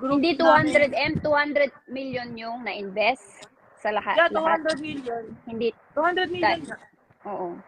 group Hindi namin. 200 M, 200 million yung na-invest sa lahat. Yeah, lahat. 200 million. Hindi, 200 million na. oo.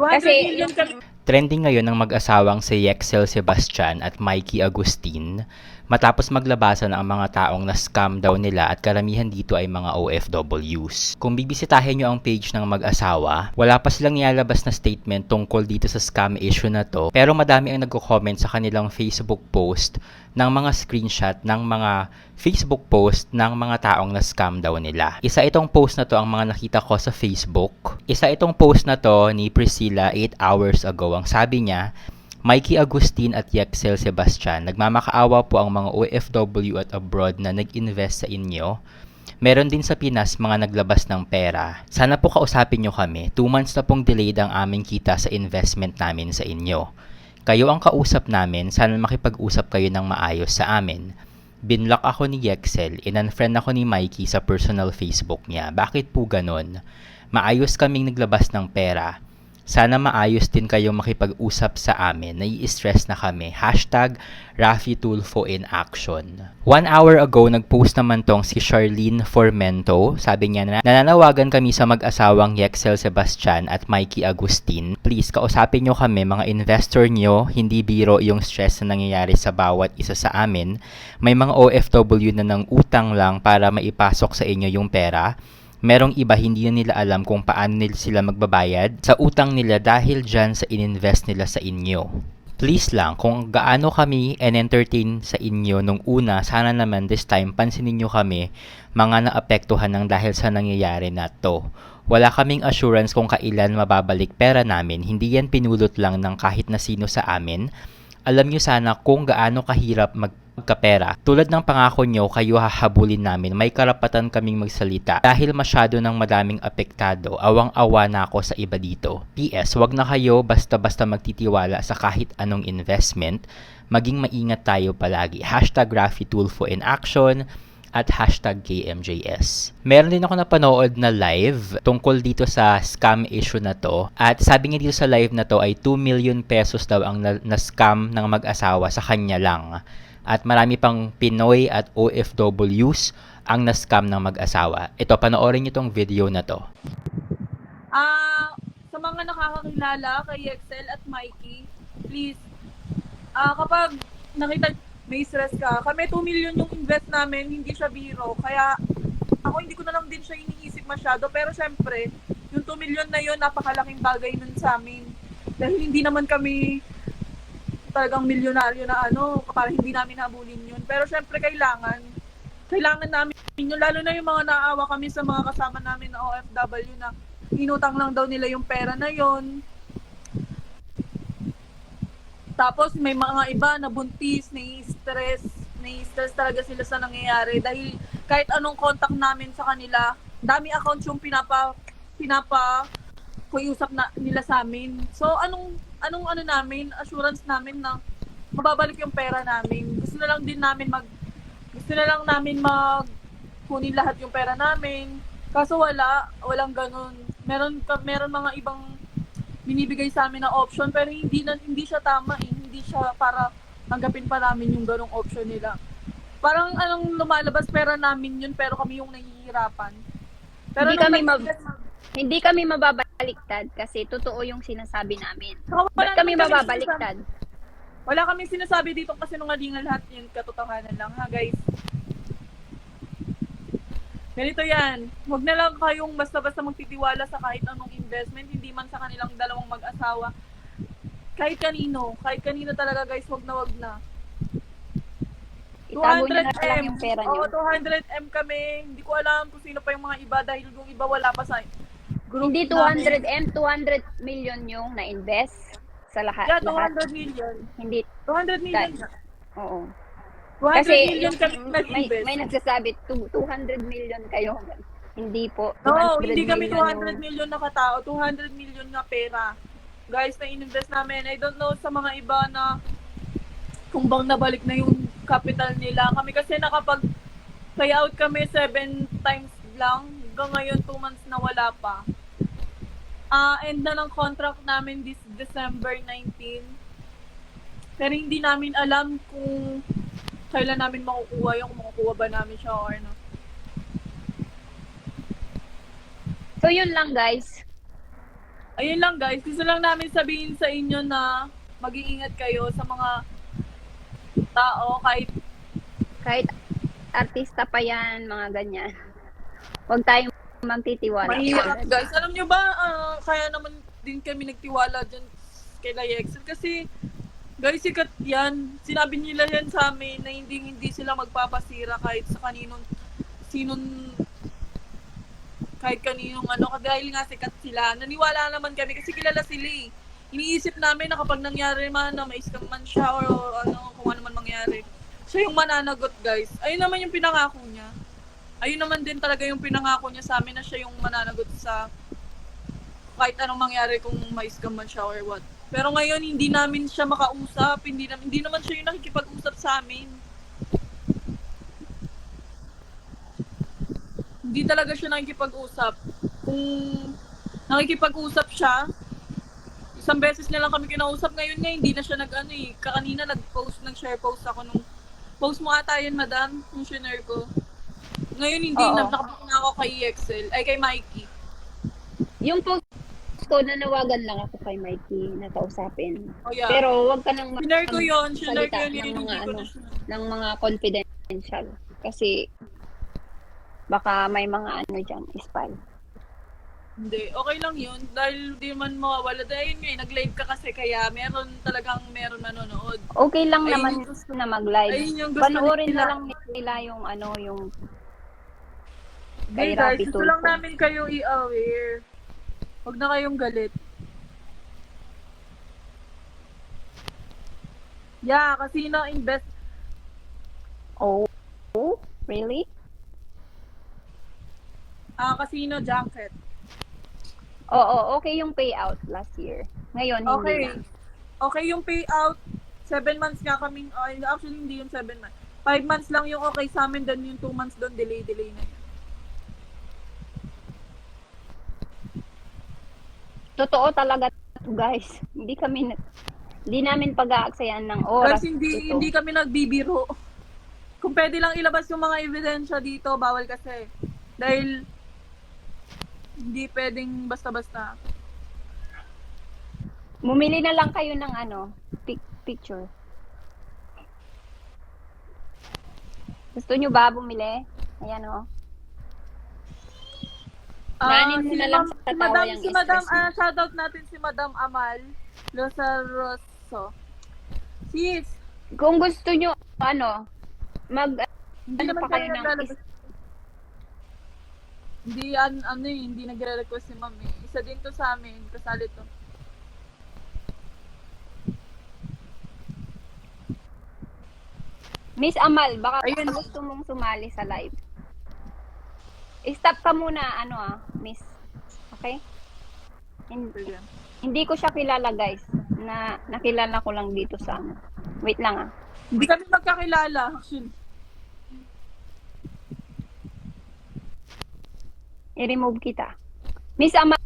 200 Kasi million kami. Trending ngayon ng mag-asawang si Yexel Sebastian at Mikey Agustin matapos maglabasan ang mga taong na-scam daw nila at karamihan dito ay mga OFWs. Kung bibisitahin nyo ang page ng mag-asawa, wala pa silang nilalabas na statement tungkol dito sa scam issue na to pero madami ang nagko-comment sa kanilang Facebook post ng mga screenshot ng mga Facebook post ng mga taong na-scam daw nila. Isa itong post na to ang mga nakita ko sa Facebook. Isa itong post na to ni Priscilla 8 hours ago. Ang sabi niya, Mikey Agustin at Yexel Sebastian, nagmamakaawa po ang mga OFW at abroad na nag-invest sa inyo. Meron din sa Pinas mga naglabas ng pera. Sana po kausapin nyo kami. 2 months na pong delayed ang aming kita sa investment namin sa inyo. Kayo ang kausap namin, sana makipag-usap kayo ng maayos sa amin. Binlock ako ni Yexel, in-unfriend ako ni Mikey sa personal Facebook niya. Bakit po ganon? Maayos kaming naglabas ng pera. Sana maayos din kayong makipag-usap sa amin. Nai-stress na kami. Hashtag Rafi Tulfo in action. One hour ago, nag-post naman tong si Charlene Formento. Sabi niya na nananawagan kami sa mag-asawang Yexel Sebastian at Mikey Agustin. Please, kausapin nyo kami mga investor nyo. Hindi biro yung stress na nangyayari sa bawat isa sa amin. May mga OFW na ng utang lang para maipasok sa inyo yung pera merong iba hindi na nila alam kung paano nila sila magbabayad sa utang nila dahil dyan sa ininvest nila sa inyo. Please lang, kung gaano kami and-entertain sa inyo nung una, sana naman this time pansinin nyo kami mga naapektuhan ng dahil sa nangyayari na to. Wala kaming assurance kung kailan mababalik pera namin, hindi yan pinulot lang ng kahit na sino sa amin. Alam nyo sana kung gaano kahirap mag magkapera. Tulad ng pangako nyo, kayo hahabulin namin. May karapatan kaming magsalita. Dahil masyado ng madaming apektado, awang-awa na ako sa iba dito. PS, wag na kayo basta-basta magtitiwala sa kahit anong investment. Maging maingat tayo palagi. Hashtag Rafi Tulfo in action at hashtag KMJS. Meron din ako napanood na live tungkol dito sa scam issue na to. At sabi niya dito sa live na to ay 2 million pesos daw ang na- na-scam ng mag-asawa sa kanya lang at marami pang Pinoy at OFWs ang na-scam ng mag-asawa. Ito, panoorin niyo tong video na to. Ah, sa mga nakakakilala kay Excel at Mikey, please, ah kapag nakita may stress ka, kami 2 million yung invest namin, hindi siya biro. Kaya ako hindi ko na lang din siya iniisip masyado. Pero syempre, yung 2 million na yun, napakalaking bagay nun sa amin. Dahil hindi naman kami talagang milyonaryo na ano, para hindi namin habulin yun. Pero syempre kailangan, kailangan namin yun. Lalo na yung mga naawa kami sa mga kasama namin na OFW na inutang lang daw nila yung pera na yon. Tapos may mga iba na buntis, nai-stress, nai-stress talaga sila sa nangyayari dahil kahit anong contact namin sa kanila, dami accounts yung pinapa pinapa kuiusap na nila sa amin. So anong anong ano namin, assurance namin na mababalik yung pera namin. Gusto na lang din namin mag gusto na lang namin mag kunin lahat yung pera namin. Kaso wala, walang ganun. Meron meron mga ibang binibigay sa amin na option pero hindi na hindi siya tama eh. Hindi siya para tanggapin pa namin yung ganung option nila. Parang anong lumalabas pera namin yun pero kami yung nahihirapan. Hindi nung kami mab- Hindi kami mababaliktad kasi totoo yung sinasabi namin. Saka wala Ba't kami naman mababaliktad? sinasabi- Wala kami sinasabi dito kasi nungalingan lahat yun. Katotohanan lang ha guys. Ganito yan. Huwag na lang kayong basta-basta magtitiwala sa kahit anong investment, hindi man sa kanilang dalawang mag-asawa. Kahit kanino, kahit kanino talaga guys, wag na wag na. Itago nyo na lang yung pera. Oo, 200M kami. Hindi ko alam kung sino pa yung mga iba dahil yung iba wala pa sa group Hindi namin. 200 M, 200 million yung na-invest sa lahat. Yeah, lahat. 200 million. Hindi, 200 million na. oo. 200 Kasi million kami may, nag-invest. may nagsasabi, two- 200 million kayo. Hindi po. No, 200 hindi kami million 200 yung- million na katao, 200 million na pera. Guys, na ininvest namin. I don't know sa mga iba na kung bang nabalik na yung capital nila. Kami kasi nakapag payout kami 7 times lang. Hanggang ngayon, 2 months na wala pa. Ah, end na ng contract namin this December 19. Pero hindi namin alam kung kailan namin makukuha yung kung makukuha ba namin siya or ano. So, yun lang, guys. Ayun lang guys, gusto lang namin sabihin sa inyo na mag-iingat kayo sa mga tao kahit Kahit artista pa yan, mga ganyan. Huwag tayong magtitiwala. mahirap guys. Alam nyo ba, ah, kaya naman din kami nagtiwala dyan kay Yexel kasi guys, sikat yan. Sinabi nila yan sa amin na hindi hindi sila magpapasira kahit sa kaninong sinong kahit kaninong ano, dahil nga sikat sila. Naniwala naman kami kasi kilala sila eh. Iniisip namin na kapag nangyari man na may scam man siya or, or ano, kung ano man mangyari, siya yung mananagot guys. Ayun naman yung pinangako niya. Ayun naman din talaga yung pinangako niya sa amin na siya yung mananagot sa kahit anong mangyari kung may scam man siya or what. Pero ngayon hindi namin siya makausap, hindi naman hindi naman siya yung nakikipag-usap sa amin. Hindi talaga siya nakikipag-usap. Kung nakikipag-usap siya, isang beses na lang kami kinausap. Ngayon nga, hindi na siya nag-ano eh. Kakanina nag-post, nag-share post ako nung post mo ata yun, madam, yung ko. Ngayon hindi Oo. na, nakapag na ako kay EXL, ay kay Mikey. Yung post ko, nanawagan lang ako kay Mikey na kausapin. Oh yeah. Pero wag ka nang Share ko yun, ko salita yun, ng mga hindi ko ano. na siya. ng mga confidential. Kasi baka may mga ano dyan, spy. Hindi, okay lang yun. Dahil di man mawawala. Dahil yun nga, eh, nag-live ka kasi kaya meron talagang meron manonood. Okay lang Ayun naman yung gusto- na mag-live. Ayun yung gusto Panoorin nila. na lang nila yung ano, yung Hey kay guys, Rapi gusto lang namin kayo i-aware. Huwag na kayong galit. Yeah, kasi na-invest. Oh, oh really? Ah, casino jacket. Oo, okay yung payout last year. Ngayon, hindi Okay. na. Okay yung payout. Seven months nga kami. ay, actually, hindi yung seven months. Five months lang yung okay sa amin. Then yung two months doon, delay-delay na yun. Totoo talaga to, guys. Hindi kami hindi namin pag-aaksayan ng oras. Guys, hindi, Totoo. hindi kami nagbibiro. Kung pwede lang ilabas yung mga ebidensya dito, bawal kasi. Dahil, hindi pwedeng basta-basta. Bumili na lang kayo ng ano, pic- picture. Gusto nyo ba bumili? Ayan oh. Naanin mo si na lang sa si tawa Madam, yung si Madam, stress ah, shoutout natin si Madam Amal Losaroso. Sis, Kung gusto nyo, ano, mag, hindi Ano naman pa kayo ng. Hindi, an, ano eh, hindi nagre-request si Ma'am eh. Isa din to sa amin, kasali to. Miss Amal, baka Ayun. gusto mong sumali sa live. Stop ka muna, ano ah, miss. Okay? Hin- Sige. Hindi ko siya kilala, guys. Na nakilala ko lang dito sa ano. Wait lang ah. Hindi kami magkakilala, actually. I-remove kita. Miss Amal,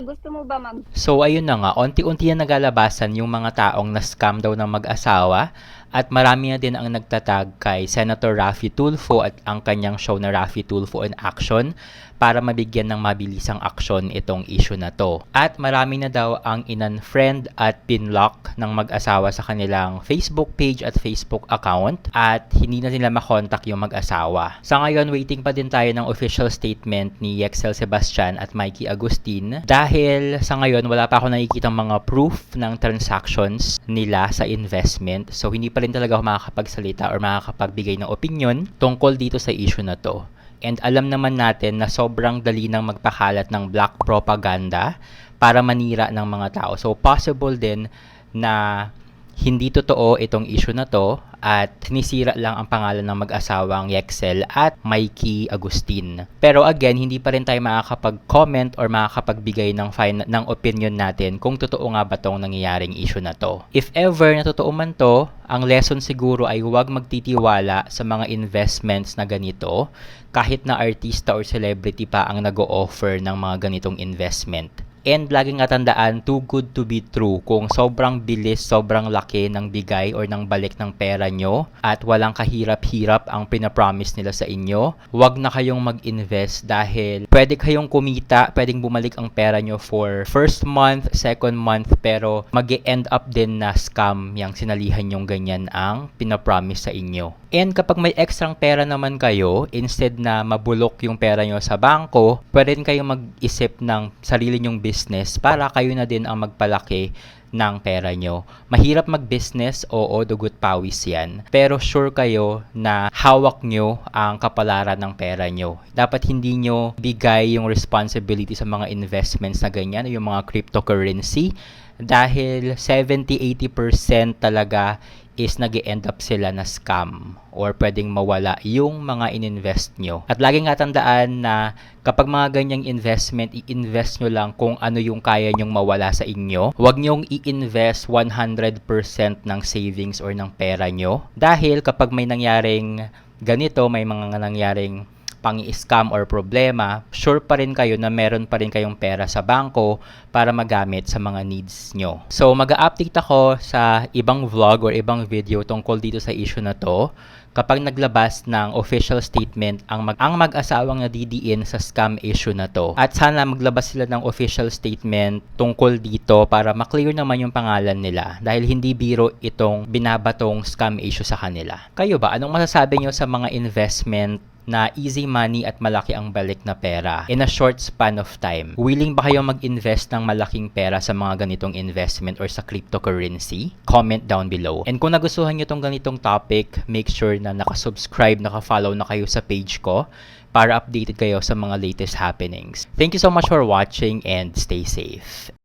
gusto mo ba mag So ayun na nga, unti-unti na naglalabasan yung mga taong na-scam daw ng mag-asawa at marami na din ang nagtatag kay Senator Raffy Tulfo at ang kanyang show na Raffy Tulfo in Action para mabigyan ng mabilisang aksyon itong issue na to. At marami na daw ang inan-friend at pinlock ng mag-asawa sa kanilang Facebook page at Facebook account at hindi na nila makontak yung mag-asawa. Sa ngayon, waiting pa din tayo ng official statement ni Yexel Sebastian at Mikey Agustin dahil sa ngayon wala pa ako nakikitang mga proof ng transactions nila sa investment so hindi pa rin talaga ako makakapagsalita or makakapagbigay ng opinion tungkol dito sa issue na to. And alam naman natin na sobrang dali nang magpakalat ng black propaganda para manira ng mga tao. So possible din na hindi totoo itong issue na to at sinisira lang ang pangalan ng mag-asawang Yexel at Mikey Agustin. Pero again, hindi pa rin tayo makakapag-comment or makakapagbigay ng, fin- ng opinion natin kung totoo nga ba tong nangyayaring issue na to. If ever na totoo man to, ang lesson siguro ay huwag magtitiwala sa mga investments na ganito kahit na artista or celebrity pa ang nag-o-offer ng mga ganitong investment. And laging natandaan, too good to be true. Kung sobrang bilis, sobrang laki ng bigay or ng balik ng pera nyo at walang kahirap-hirap ang pinapromise nila sa inyo, wag na kayong mag-invest dahil pwede kayong kumita, pwedeng bumalik ang pera nyo for first month, second month, pero mag end up din na scam yung sinalihan yung ganyan ang pinapromise sa inyo. And kapag may ekstrang pera naman kayo, instead na mabulok yung pera nyo sa bangko, pwede rin kayong mag-isip ng sarili nyong business para kayo na din ang magpalaki ng pera nyo. Mahirap mag-business, oo, dugot pawis yan. Pero sure kayo na hawak nyo ang kapalaran ng pera nyo. Dapat hindi nyo bigay yung responsibility sa mga investments na ganyan, yung mga cryptocurrency, dahil 70-80% talaga is nag end up sila na scam or pwedeng mawala yung mga ininvest nyo. At laging tandaan na kapag mga ganyang investment, i-invest nyo lang kung ano yung kaya nyong mawala sa inyo. Huwag nyong i-invest 100% ng savings or ng pera nyo. Dahil kapag may nangyaring ganito, may mga nangyaring pang-scam or problema, sure pa rin kayo na meron pa rin kayong pera sa bangko para magamit sa mga needs nyo. So, mag-update ako sa ibang vlog or ibang video tungkol dito sa issue na to kapag naglabas ng official statement ang mag ang mag-asawang nadidiin sa scam issue na to. At sana maglabas sila ng official statement tungkol dito para maklear naman yung pangalan nila dahil hindi biro itong binabatong scam issue sa kanila. Kayo ba, anong masasabi nyo sa mga investment na easy money at malaki ang balik na pera in a short span of time. Willing ba kayo mag-invest ng malaking pera sa mga ganitong investment or sa cryptocurrency? Comment down below. And kung nagustuhan nyo tong ganitong topic, make sure na nakasubscribe, nakafollow na kayo sa page ko para updated kayo sa mga latest happenings. Thank you so much for watching and stay safe.